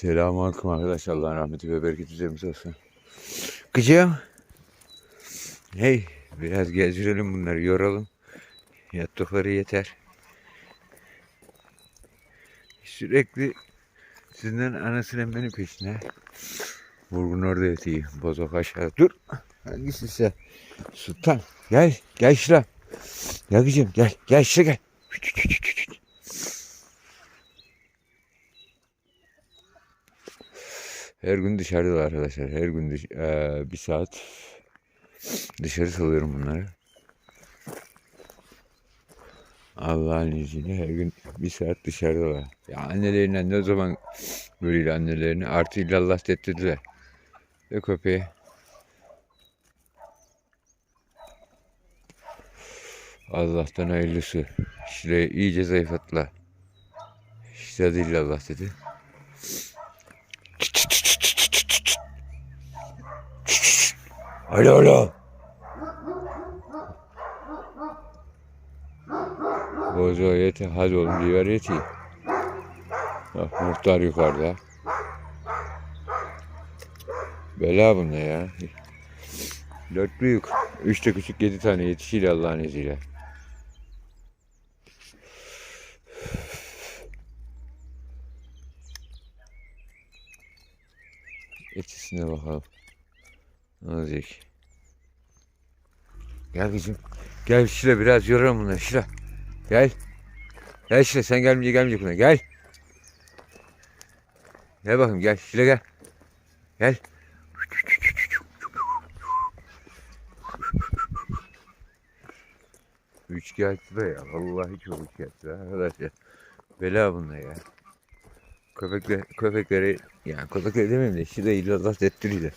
Selamünaleyküm arkadaşlar. Allah'ın rahmeti ve bereketi üzerimize olsun. Kıcığım. Hey, biraz gezdirelim bunları, yoralım. Yattıkları yeter. Sürekli sizden anasının benim peşine. Vurgun orada yatıyor. Bozok aşağı. Dur. Hangisi ise? Sultan. Gel. Gel şuraya. Gel kızım. Gel. Gel şuraya gel. Her gün dışarıda arkadaşlar. Her gün dış- eee, bir saat dışarı salıyorum bunları. Allah'ın izniyle her gün bir saat dışarıdalar. Ya annelerinden ne zaman böyle annelerini artı illallah dettirdiler. Ve köpeği. Allah'tan hayırlısı. İşte iyice zayıflattılar. İşte illallah dedi. Alo alo. Bozo yeti hadi oğlum diyor yeti. Bak muhtar yukarıda. Bela bunda ya. Dört büyük. Üç de küçük yedi tane yetişiyle Allah'ın izniyle. Etisine bakalım. Nazik. Gel kızım. Gel şile biraz yoralım bunları şile. Gel. Gel şile sen gelmeyecek gelmeyecek buna gel. Gel bakayım gel şile gel. Gel. Üç da ya. Vallahi çok üç arkadaşlar. Bela bunlar ya. Köpekler, köpekleri yani köpekleri demeyeyim de şurada illallah ettiriyle.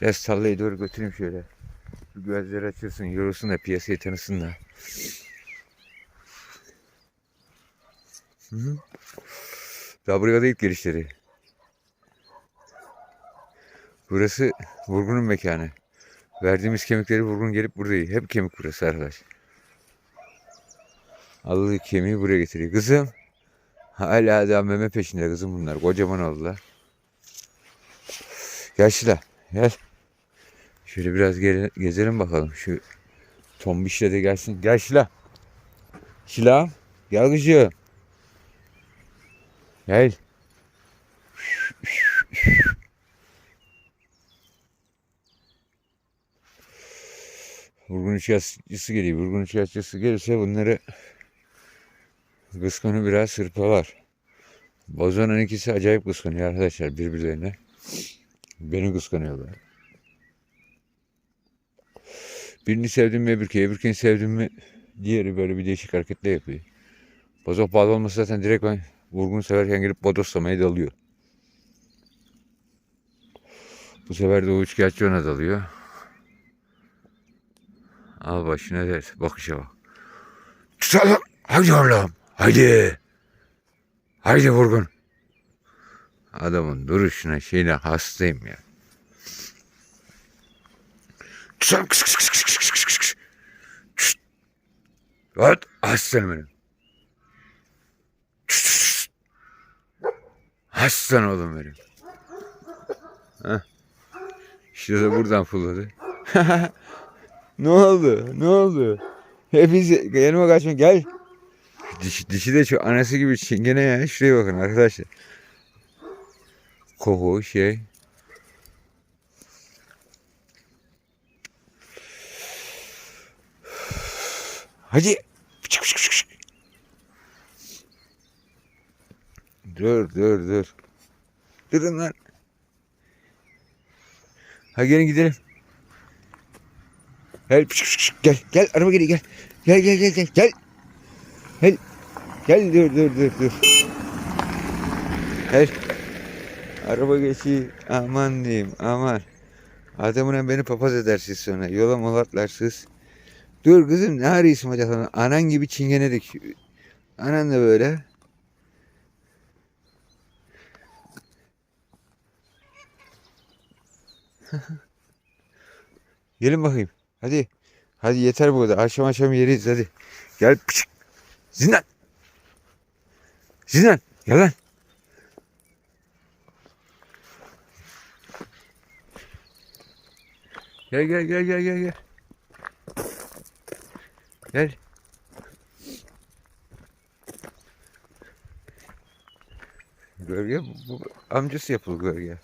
Biraz sallayı doğru götüreyim şöyle. Şu gözleri açılsın, yorulsun da piyasayı tanısınlar. Hı hı. Daha buraya da ilk gelişleri. Burası Vurgun'un mekanı. Verdiğimiz kemikleri Vurgun gelip burada. Hep kemik burası arkadaş. Aldığı kemiği buraya getiriyor. Kızım. Hala daha meme peşinde kızım bunlar. Kocaman oldular. Şila. Gel. Şöyle biraz gele- gezelim bakalım. Şu tombişle de gelsin. Gel Şila. Şila. Gel kızım. Gel. Vurgun üçkağıtçısı geliyor. Vurgun üçkağıtçısı gelirse bunları kıskanı biraz hırpalar. Bozanın ikisi acayip kıskanıyor arkadaşlar birbirlerine. Beni kıskanıyorlar. Birini sevdim mi öbürkü, öbürkünü sevdim mi diğeri böyle bir değişik hareketler yapıyor. Bozok bağlı olması zaten direkt ben vurgun severken gelip bodoslamaya dalıyor. Bu sefer de o üçkağıtçı ona dalıyor. Al başına dert. Bakışa bak. Tutalım. Haydi oğlum. Haydi. Haydi vurgun. Adamın duruşuna şeyine hastayım ya. Tutalım. Kıs kıs kıs Hadi aslanım benim. Aslan oğlum benim. Heh. İşte de buradan fırladı. ne oldu? Ne oldu? Hepiniz yanıma kaçma gel. Dişi, dişi de çok anası gibi çingene ya. Şuraya bakın arkadaşlar. Koku şey. Hadi. Pıçık pıçık pıçık. Dur dur dur. Durun lan. Hadi gelin gidelim. Gel pıçık pıçık. gel gel araba geliyor gel. Gel gel gel gel gel. Gel. Gel dur dur dur dur. Gel. Araba geçiyor. Aman diyeyim aman. Adamına beni papaz edersiniz sonra. Yola molatlarsınız. Dur kızım ne arıyorsun hoca sana? Anan gibi çingenedik. Anan da böyle. Gelin bakayım. Hadi. Hadi yeter bu kadar. Akşam akşam yeriz hadi. Gel pışık. Zindan. Zindan. Gel lan. Gel gel gel gel gel gel. Gel. Gölge bu, bu amcası yapılı gölge.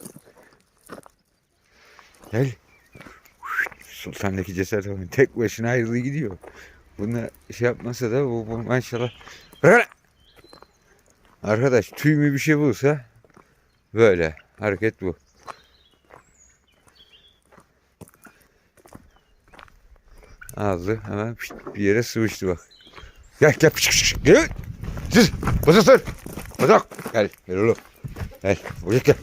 Gel. Sultan'daki cesaret bakın tek başına ayrılığı gidiyor. Buna şey yapmasa da bu, bu maşallah. Arkadaş tüy mü bir şey bulsa böyle hareket bu. Aldı hemen bir yere sıvıştı bak. Gel gel pişt pişt. gel. Siz basın Bozok gel gel oğlum. Gel buraya gel.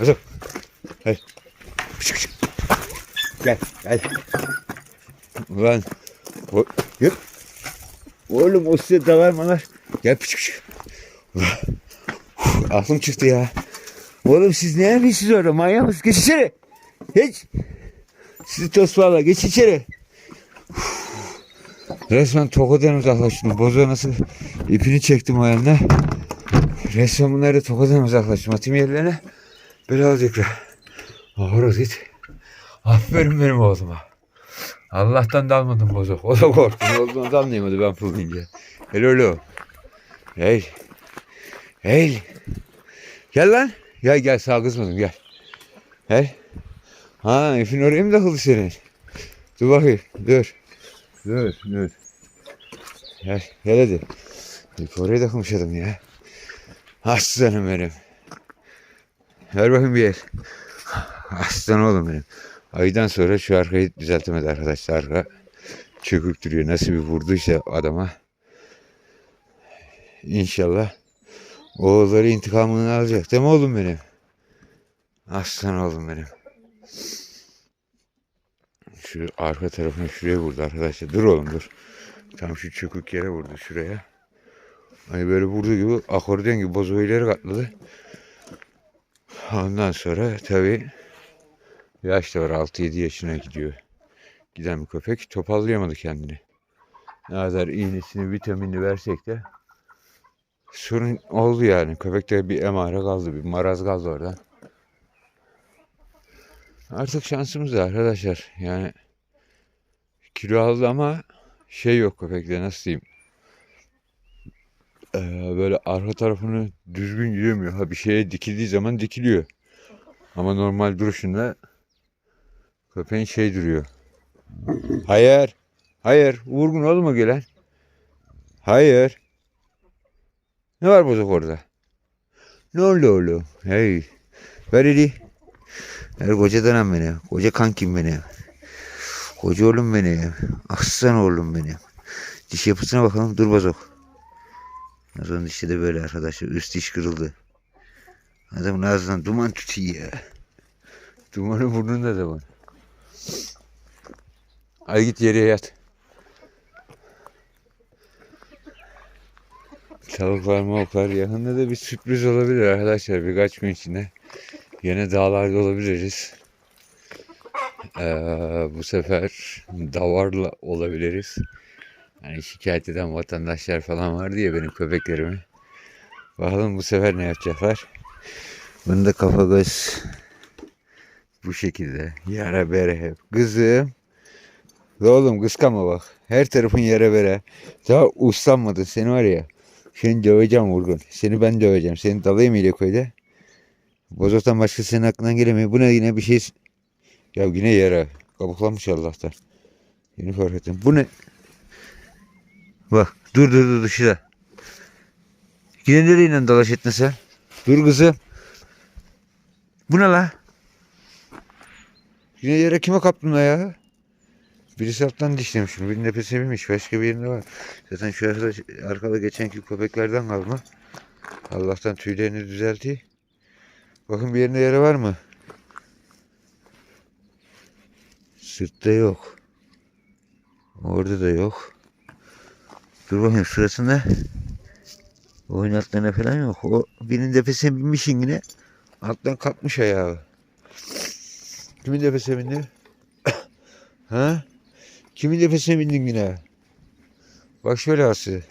Bozok. Gel. Pişt pişt. Gel gel. Ulan o, gel. Oğlum o size davarmalar. Gel pişt pişt. Ulan, uf, Aklım çıktı ya. Oğlum siz ne yapıyorsunuz orada manyak mısınız? Geç içeri. Geç. Sizi tosbağla geç içeri. Resmen tokadan uzaklaştım. Bozo nasıl ipini çektim ayağına. Resmen bunları tokadan uzaklaştım. Atayım yerlerine. Böyle olacaklar. Horoz git. Aferin benim oğluma. Allah'tan dalmadım bozok. O da korktu. Ne olduğunu da anlayamadı ben pullayınca. Hello hello. Hey. Hey. Gel lan. Gel gel sağ kızmadım gel. Gel. Ha ipin oraya mı takıldı senin? Dur bakayım. Dur. Dur dur. Gel gel hadi. Oraya takılmış adam ya. Aslanım benim. Ver bakayım bir yer. Aslan oğlum benim. Aydan sonra şu arkayı düzeltemedi arkadaşlar. Arka çökük duruyor. Nasıl bir vurduysa adama. İnşallah oğulları intikamını alacak. Değil mi oğlum benim? Aslan oğlum benim. Şu arka tarafına şuraya vurdu arkadaşlar. Dur oğlum dur. Tam şu çökük yere vurdu şuraya. Hani böyle vurdu gibi akordeon gibi bozuğu ileri katladı. Ondan sonra tabii yaş da var 6-7 yaşına gidiyor. Giden bir köpek toparlayamadı kendini. Ne kadar iğnesini vitaminini versek de sorun oldu yani. Köpekte bir emare kaldı, bir maraz kaldı oradan. Artık şansımız da arkadaşlar. Yani kilo aldı ama şey yok köpekte nasıl diyeyim. Ee, böyle arka tarafını düzgün yürümüyor. Ha bir şeye dikildiği zaman dikiliyor. Ama normal duruşunda köpeğin şey duruyor. Hayır. Hayır. Vurgun olma gelen. Hayır. Ne var bozuk orada? Ne oldu oğlum? Hey. Ver eli. Ver koca dönem beni. Koca kankim benim. Koca oğlum benim. Aslan oğlum benim. Diş yapısına bakalım. Dur bozuk. Nazan'ın dişi de böyle arkadaşlar. Üst diş kırıldı. Adamın ağzından duman tutuyor. Dumanı burnunda da var. Hadi git yere yat. Tavuklar mavuklar yakında da bir sürpriz olabilir arkadaşlar birkaç gün içinde. Yine dağlarda olabiliriz. Ee, bu sefer davarla olabiliriz. Yani şikayet eden vatandaşlar falan vardı ya benim köpeklerimi. Bakalım bu sefer ne yapacaklar. Bunu da kafa göz bu şekilde. Yara bere hep. Kızım. La Oğlum kıskanma bak. Her tarafın yara bere. Daha uslanmadın seni var ya. Seni döveceğim Vurgun. Seni ben döveceğim. Seni dalayım ile koyda. Bozoktan başka senin aklından gelemiyor. Bu ne yine bir şey. Ya yine yara. Kabuklanmış Allah'tan. Yeni fark ettim. Bu ne? Bak dur dur dur dışarı. Yine nereyle dalaş ettin sen? Dur kızım. Bu ne la? Yine yere kime kaptın la ya? Birisi alttan dişlemiş şunu. Birinin nefesine binmiş. Başka bir yerinde var. Zaten şu arkada, arkada geçenki köpeklerden kalma. Allah'tan tüylerini düzeltti. Bakın bir yerinde yara var mı? Sırtta yok. Orada da yok. Dur bakayım sırasında oynattığına falan yok. O birinin nefesine binmişin yine. Alttan kalkmış ayağı. Kimin nefesine bindi? ha? Kimin nefesine bindin yine? Bak şöyle Aslı.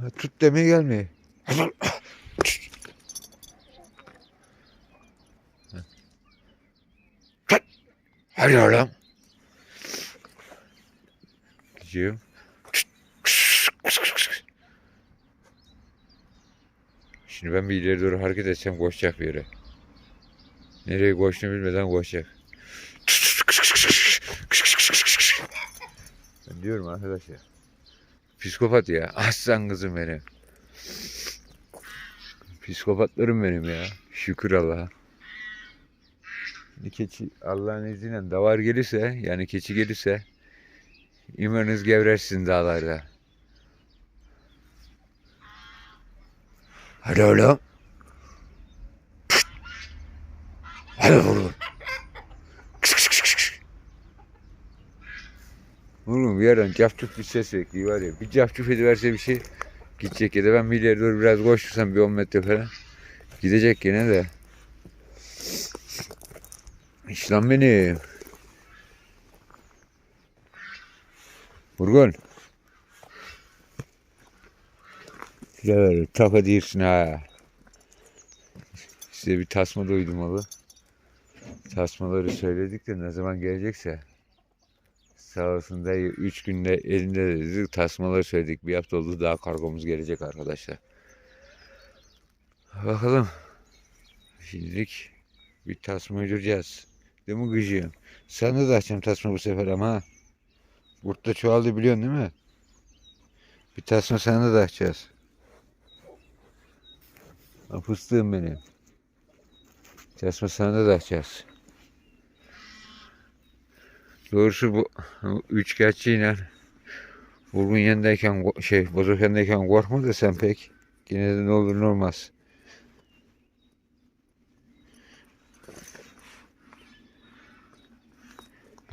Ha, Tut demeye gelmiyor. Hadi oğlum. Gidiyorum. Şimdi ben bir ileri doğru hareket etsem koşacak bir yere. Nereye koştuğunu bilmeden koşacak. Ben diyorum arkadaşlar. Psikopat ya. Aslan kızım benim. Psikopatlarım benim ya. Şükür Allah'a. Keçi Allah'ın izniyle davar gelirse yani keçi gelirse imanınız gevrersin dağlarda. Hadi oğlum. Hadi vurun. Oğlum bir yerden cafcuf bir ses bekliyor var ya. Bir cafcuf ediverse bir şey gidecek ya da ben bir ileri doğru biraz koştursam bir 10 metre falan. Gidecek gene de. İşlem benim. Vurgun. Şöyle taka değilsin ha. Size bir tasma da uydurmalı. Tasmaları söyledik de ne zaman gelecekse. Sağ olsun dayı 3 günde elinde dedik tasmaları söyledik. Bir hafta oldu daha kargomuz gelecek arkadaşlar. Bakalım. Şimdilik bir tasma uyduracağız. Değil mi gıcığım? Sen de açacağım tasma bu sefer ama. Burada çoğaldı biliyorsun değil mi? Bir tasma sana da açacağız. Ha, Fıstığım benim. Tasma sana da açacağız. Doğrusu bu üç gerçeğiyle vurgun yanındayken ko- şey bozuk yanındayken korkma da sen pek. Yine de ne olur ne olmaz.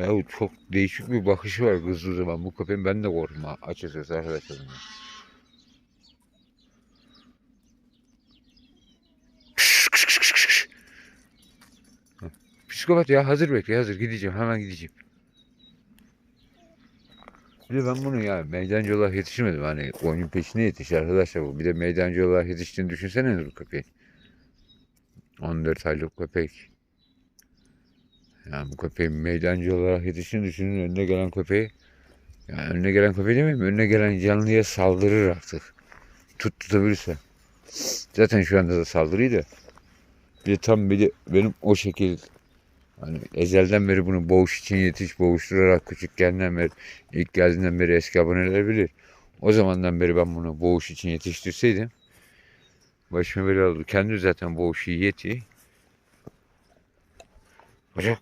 Ya bu çok değişik bir bakışı var kızdığı zaman. Bu köpeğin ben de korktum açıkçası arkadaşlar. Psikopat ya hazır bekle hazır gideceğim hemen gideceğim. Bir de ben bunu ya meydancı olarak yetiştirmedim. Hani oyun peşine yetiş arkadaşlar bu. Bir de meydancı olarak yetiştiğini düşünsene bu köpeğin. 14 aylık köpek. Yani bu köpeğin meydancı olarak yetiştiğini düşünün. Önüne gelen köpeği yani önüne gelen köpeği demeyeyim önüne gelen canlıya saldırır artık. Tut tutabilirse. Zaten şu anda da saldırıyor da. Bir de tam bir de benim o şekil Hani ezelden beri bunu boğuş için yetiş, boğuşturarak küçükkenden beri, ilk geldiğinden beri eski aboneler bilir. O zamandan beri ben bunu boğuş için yetiştirseydim, başıma bela oldu. Kendi zaten boğuşu yeti. Bacak,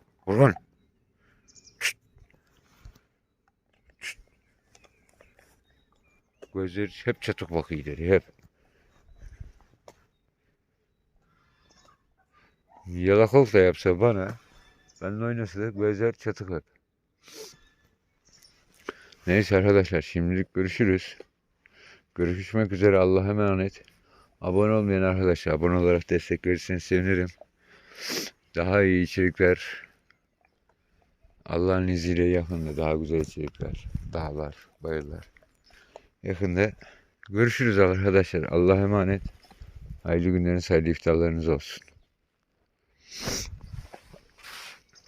Şşt. Gözleri hep çatık bakıyor ileri, hep. Yalakalık da yapsa bana, Benimle oynasa da gözler çatık hep. Neyse arkadaşlar şimdilik görüşürüz. Görüşmek üzere Allah'a emanet. Abone olmayan arkadaşlar abone olarak destek verirseniz sevinirim. Daha iyi içerikler Allah'ın izniyle yakında daha güzel içerikler. Dağlar, bayırlar. Yakında görüşürüz arkadaşlar. Allah'a emanet. Hayırlı günleriniz, hayırlı iftarlarınız olsun.